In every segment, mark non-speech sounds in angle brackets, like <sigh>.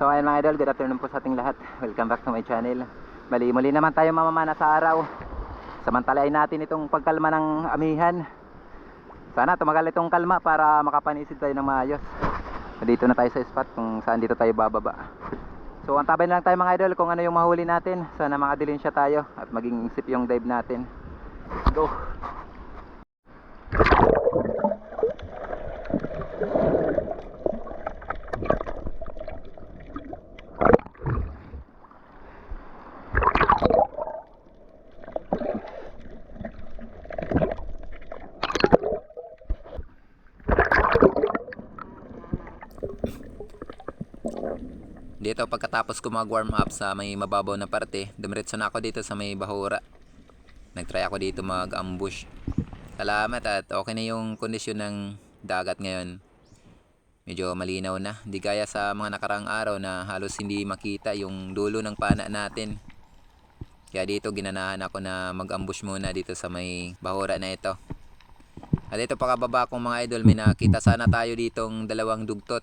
So ayun mga idol, good afternoon po sa ating lahat. Welcome back to my channel. Bali, muli naman tayo mamamana sa araw. Samantalain natin itong pagkalma ng amihan. Sana tumagal itong kalma para makapanisid tayo ng maayos. Dito na tayo sa spot kung saan dito tayo bababa. So antabay na lang tayo mga idol kung ano yung mahuli natin. Sana makadilin siya tayo at maging isip yung dive natin. Go! Dito pagkatapos ko mag-warm up sa may mababaw na parte, dumiretso na ako dito sa may bahura. Nagtry ako dito mag-ambush. Salamat at okay na yung kondisyon ng dagat ngayon. Medyo malinaw na. Di gaya sa mga nakarang araw na halos hindi makita yung dulo ng pana natin. Kaya dito ginanahan ako na mag-ambush muna dito sa may bahura na ito. At ito pakababa kong mga idol, may nakita sana tayo ditong dalawang dugtot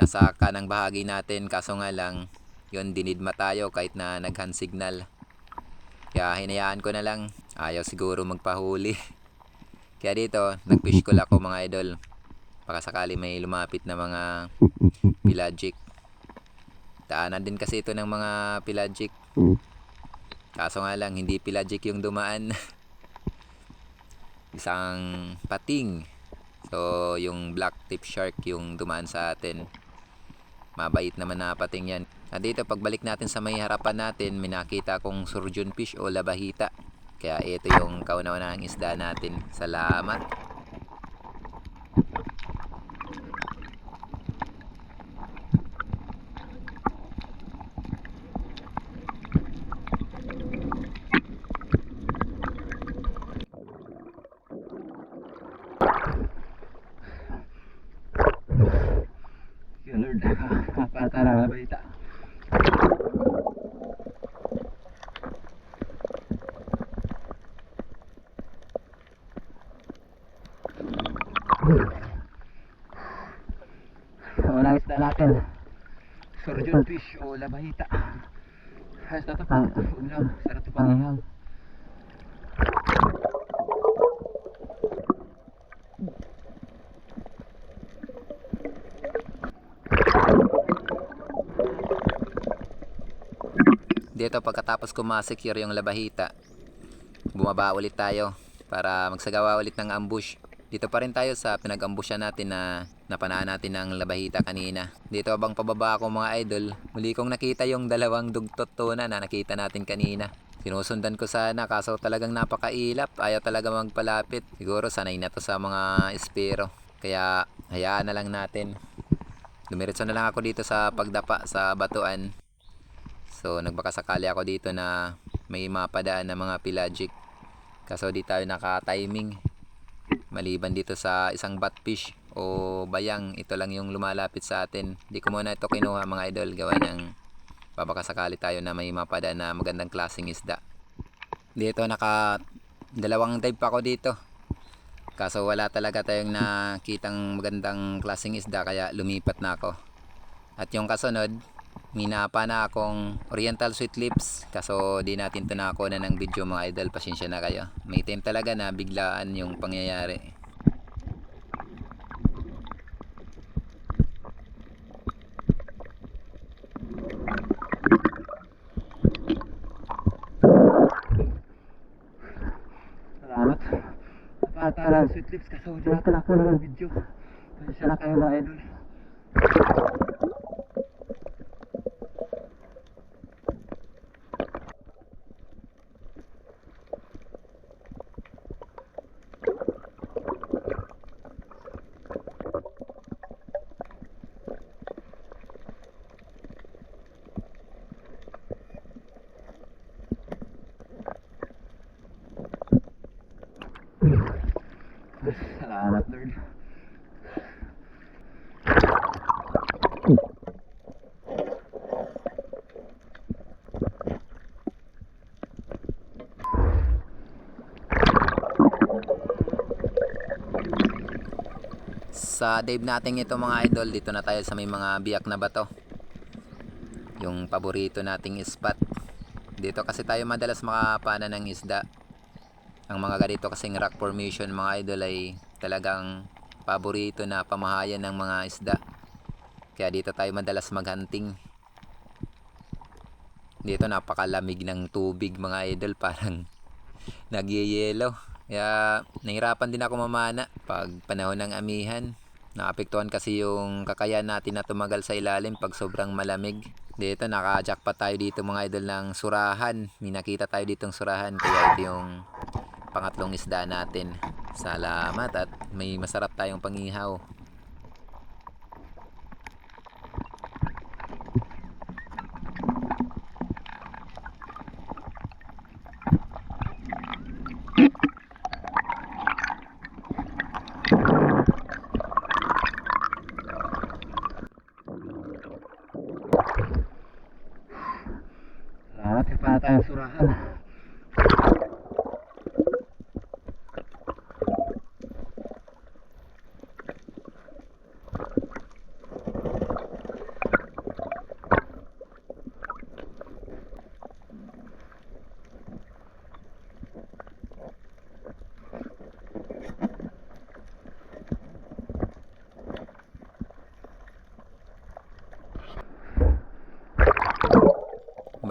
nasa kanang bahagi natin kaso nga lang yun dinidma tayo kahit na nag-hand signal. Kaya hinayaan ko na lang ayaw siguro magpahuli. <laughs> Kaya dito nag-fish call ako mga idol. Baka sakali may lumapit na mga pelagic. Daanan din kasi ito ng mga pelagic. Kaso nga lang hindi pelagic yung dumaan. <laughs> Isang pating. So, yung black tip shark yung dumaan sa atin. Mabait naman na pating yan. At dito, pagbalik natin sa may harapan natin, may nakita kong surgeon fish o labahita. Kaya ito yung kauna-unahang isda natin. Salamat. Yun, Lord. Patara na balita. Unang isda natin. Surgeon fish o labahita. Ayos na ito pang ulam. Sarap ito pang ihaw. Dito pagkatapos ko ma-secure yung labahita, bumaba ulit tayo para magsagawa ulit ng ambush. Dito pa rin tayo sa pinag-ambushan natin na napanaan natin ng labahita kanina. Dito abang pababa ako mga idol, muli kong nakita yung dalawang dugtot tuna na nakita natin kanina. Sinusundan ko sana kaso talagang napakailap, ayaw talaga magpalapit. Siguro sanay na to sa mga espero. Kaya hayaan na lang natin. Dumiretso na lang ako dito sa pagdapa sa batuan. So nagbaka sakali ako dito na may mapadaan na mga pelagic. Kaso di tayo naka-timing. Maliban dito sa isang batfish o bayang, ito lang yung lumalapit sa atin. Di ko muna ito kinuha mga idol gawa ng babaka sakali tayo na may mapadaan na magandang klaseng isda. Dito naka dalawang dive pa ako dito. Kaso wala talaga tayong nakitang magandang klaseng isda kaya lumipat na ako. At yung kasunod, minapa na akong oriental sweet lips kaso di natin to nakakuha na ng video mga idol. Pasensya na kayo. May time talaga na biglaan yung pangyayari. Salamat. Pataran sweet lips kaso di natin nakakuha na ng video. Pasensya na kayo mga idol Salamat Lord. Sa dive natin ito mga idol, dito na tayo sa may mga biyak na bato. yung paborito nating spot. Dito kasi tayo madalas makapana ng isda. Ang mga ganito kasing rock formation mga idol ay talagang paborito na pamahayan ng mga isda. Kaya dito tayo madalas maghunting. Dito napakalamig ng tubig mga idol <laughs> parang nagyeyelo. Kaya nahirapan din ako mamana pag panahon ng amihan. Naapektuhan kasi yung kakayahan natin na tumagal sa ilalim pag sobrang malamig. Dito naka-jackpot tayo dito mga idol ng surahan. May nakita tayo ditong surahan kaya ito yung pangatlong isda natin. Salamat at may masarap tayong pangihaw. Salamat, pa tayong surahan.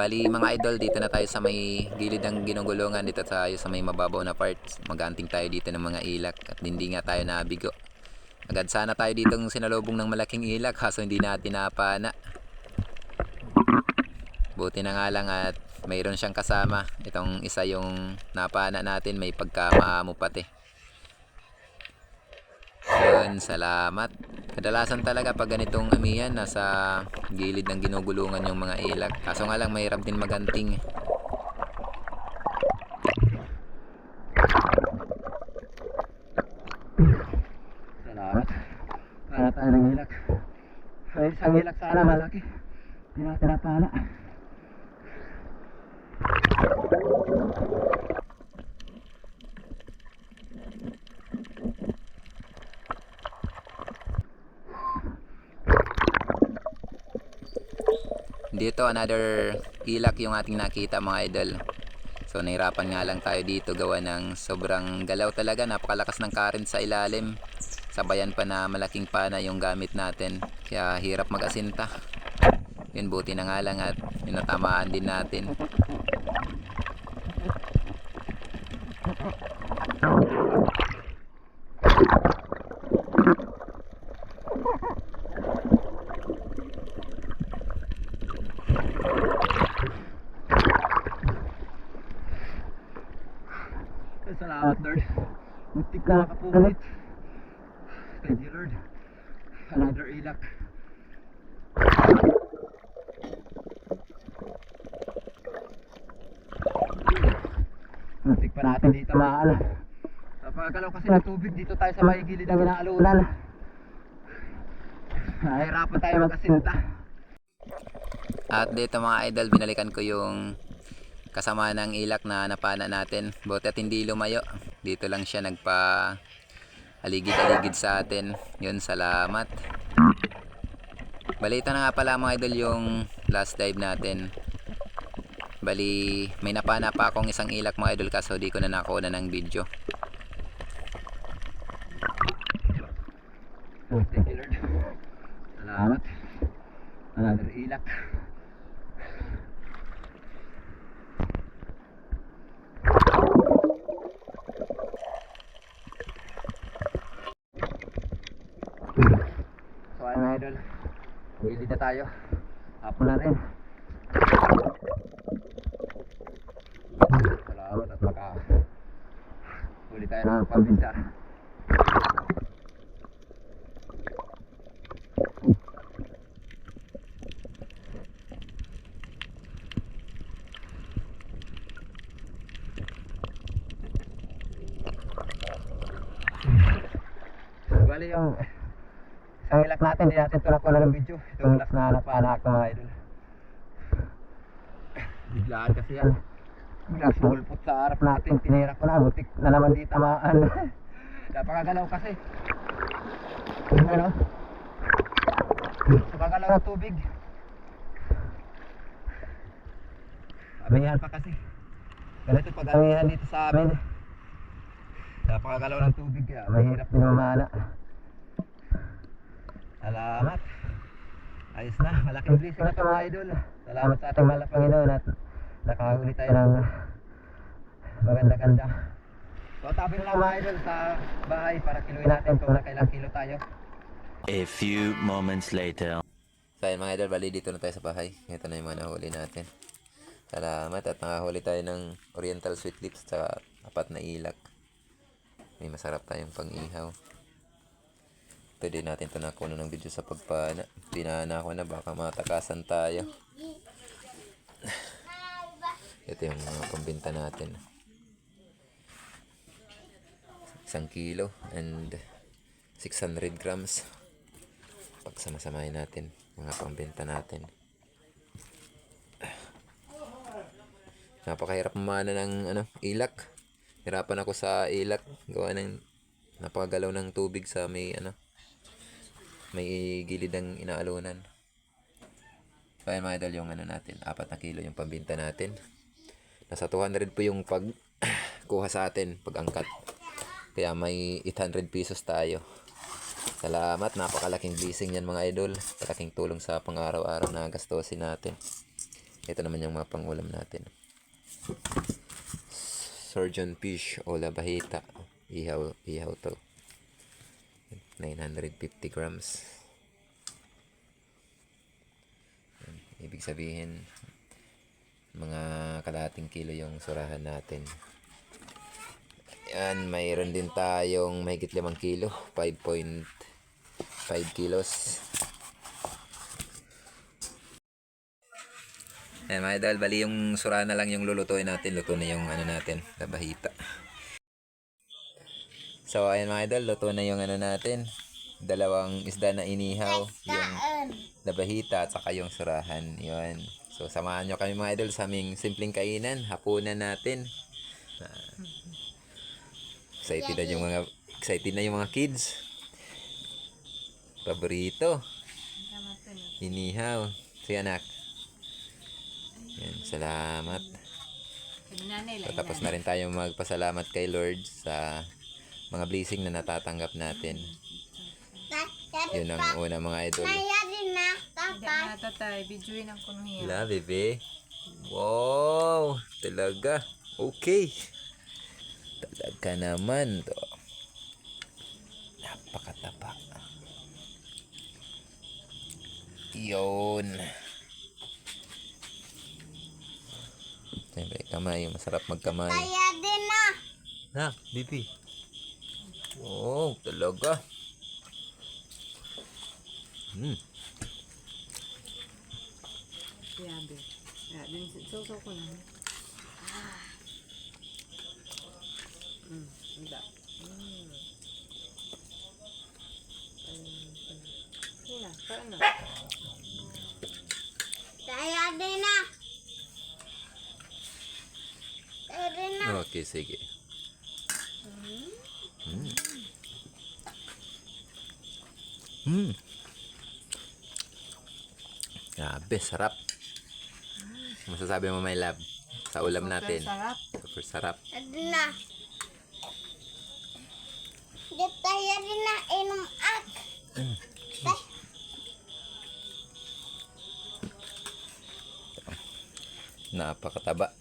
Bali mga idol, dito na tayo sa may gilid ng ginugulungan. Dito tayo sa may mababaw na parts. Maganting tayo dito ng mga ilak at hindi nga tayo nabigo. Agad sana tayo ditong sinalubong ng malaking ilak kaso hindi natin napana. Buti na nga lang at mayroon siyang kasama. Itong isa yung napana natin may pagkamaamo pati. Yun, salamat. Kadalasan talaga pag ganitong amihan, nasa gilid ng ginugulungan yung mga ilak. Kaso nga lang, mahirap din maganting. Salamat. Para tayo ng hilak. Ay, isang hilak sana malaki. Hindi natin napala. Dito, another ilak yung ating nakita mga idol. So, nahirapan nga lang tayo dito gawa ng sobrang galaw talaga. Napakalakas ng current sa ilalim. Sabayan pa na malaking pana yung gamit natin. Kaya hirap mag-asinta. Yun, buti na nga lang at pinatamaan din natin. Ay, Salamat, Lord. <laughs> Muntik na makapulit. Thank you, Lord. Another ilak. Muntik pa natin dito mahal. Napakagalaw kasi ng tubig dito tayo sa may gilid ng inaalunan. Nahihirapan tayo mag-asinta. At dito mga idol, binalikan ko yung kasama ng ilak na napana natin. Buti at hindi lumayo. Dito lang siya nagpa aligid-aligid sa atin. Yun, salamat. Balita na nga pala mga idol yung last dive natin. Bali, may napana pa akong isang ilak mga idol kaso di ko na nakuha ng video. Oh. Salamat. Another ilak. So, ayun mga idol. Willy na tayo. Hapon na rin. Salamat at maka huli tayo ng pambinsa. Bali yung natin, hindi natin ito nakuha ng video. Itong last na napaanak ng mga idol. Biglaan kasi yan. Biglang sumulpot sa harap natin. Tinira ko na, butik na naman di tamaan. <laughs> Napakagalaw kasi. Ano? Napakagalaw ng tubig. Amihan pa kasi. Ganito pag amihan dito sa amin. Napakagalaw ng tubig kaya mahirap din mamana. Salamat. Ayos na, malaking blessing na ito mga idol. Salamat sa ating mahal na Panginoon at nakahuli tayo ng maganda-ganda. So tabi na lang mga idol sa bahay para kiluin natin kung nakailang kilo tayo. A few moments later. So ayun mga idol, bali dito na tayo sa bahay. Ito na yung mga nahuli natin. Salamat at nakahuli tayo ng oriental sweet lips at apat na ilak. May masarap tayong pang-ihaw. Pwede natin ito nakuha ng video sa pagpana. Pinana ko na baka matakasan tayo. Ito yung mga pambinta natin. Isang kilo and 600 grams. Pagsamasamahin natin mga pambenta natin. Napakahirap mamana ng ano, ilak. Hirapan ako sa ilak. Gawa ng napakagalaw ng tubig sa may ano, may gilid ng inaalunan. So ayan mga idol yung ano natin, apat na kilo yung pambinta natin. Nasa 200 po yung pag <coughs> kuha sa atin pag angkat. Kaya may 800 pesos tayo. Salamat, napakalaking blessing yan mga idol. Malaking tulong sa pang-araw-araw na gastusin natin. Ito naman yung mga pangulam natin. Surgeon fish o labahita. Ihaw, ihaw to. 950 grams. Ibig sabihin, mga kalahating kilo yung surahan natin. Yan, mayroon din tayong mahigit 5 kilo. 5.5 kilos. Yan mga idol, bali yung sura na lang yung lulutuin natin. Luto na yung ano natin, labahita. So ayan mga idol, luto na yung ano natin. Dalawang isda na inihaw. Yung labahita at saka yung surahan. Yun. So samahan nyo kami mga idol sa aming simpleng kainan. Hapunan natin. Ah, excited na yung mga excited na yung mga kids. Paborito. Inihaw. Sige anak. Yan, salamat. So, tapos na rin tayo magpasalamat kay Lord sa mga blessing na natatanggap natin. Yun ang una mga idol. Hindi na tatay, videoin ang kuno niya. La, bebe. Wow! Talaga. Okay. Talaga naman to. Napakatapa. Yun. Siyempre, kamay. Masarap magkamay. Kaya din na. Na, bibi. Wow, talaga. Hmm. Ya, din suso ko na. Mm, hindi. Mm. Hina, parang na. Kaya din na. Kaya din na. Okay, sige. Mm. Grabe, sarap. Masasabi mo may lab sa ulam natin. Sarap. Super sarap. Din na. Di kaya din na inom ak. Napakataba.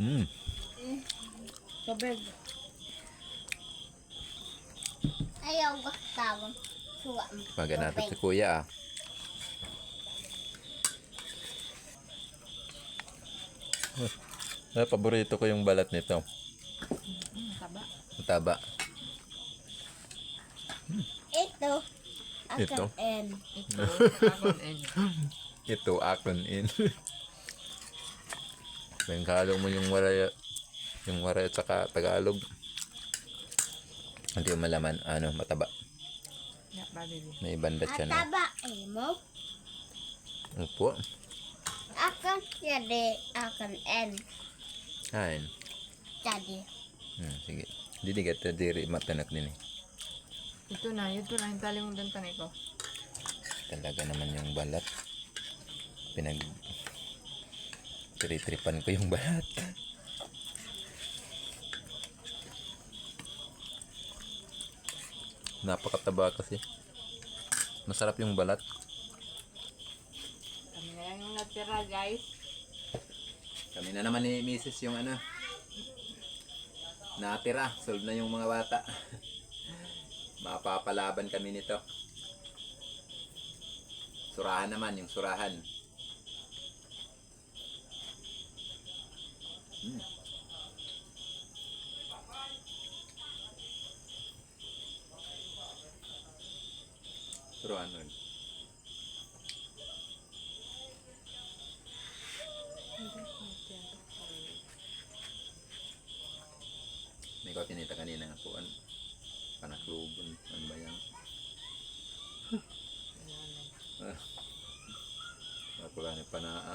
Mm. Tubig. Ayaw gastawon. Suwa mo. Maga natin si kuya ah. Ah, paborito ko yung balat nito. Mm, taba. Mataba. Ito. Ito? Akan N. Ito, agon <laughs> and Ito, akon in. Yung <laughs> kalo mo yung waray, yung waray at saka Tagalog. Hindi yung malaman, ano, mataba. Ya, baby. May bandat siya na. Ataba imo. Upo. Akan jadi akan N. Ayan. Jadi. Hmm, sige. Didi ka diri matanak din eh. Ito na, ito na, yung tali mong dantan ko. Talaga naman yung balat. Pinag Tiritripan ko yung balat. Napakataba kasi. Masarap yung balat. Kami na lang yung natira, guys. Kami na naman ni Mrs. yung ano. Natira. Solve na yung mga bata. <laughs> Mapapalaban kami nito. Surahan naman, yung surahan. Surahan nun. May ko tinita kanina nga po. Panaklubon. Ano ba yan? <laughs> Ah. Ako lang yung panaa.